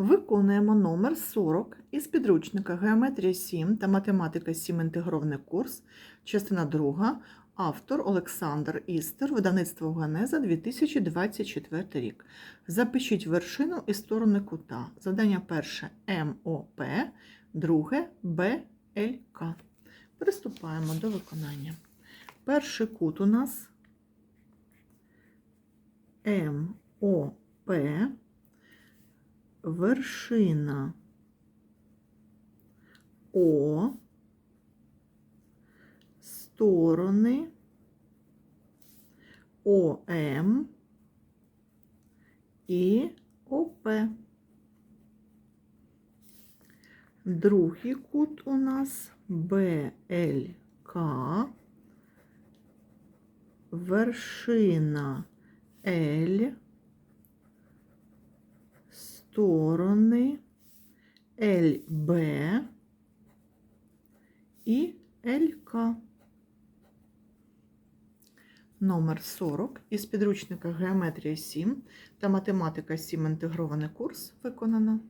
Виконуємо номер 40 із підручника Геометрія 7 та математика 7 інтегрований курс, частина 2, автор Олександр Істер, видавництво Ганеза 2024 рік. Запишіть вершину і сторони кута. Завдання перше МОП, друге БЛК. Приступаємо до виконання. Перший кут у нас МОП вершина. О, сторони. ОМ. І ОП. Другий кут у нас БЛК, вершина Л, сторони ЛБ і ЛК. Номер 40 із підручника Геометрія 7 та математика 7 інтегрований курс виконано.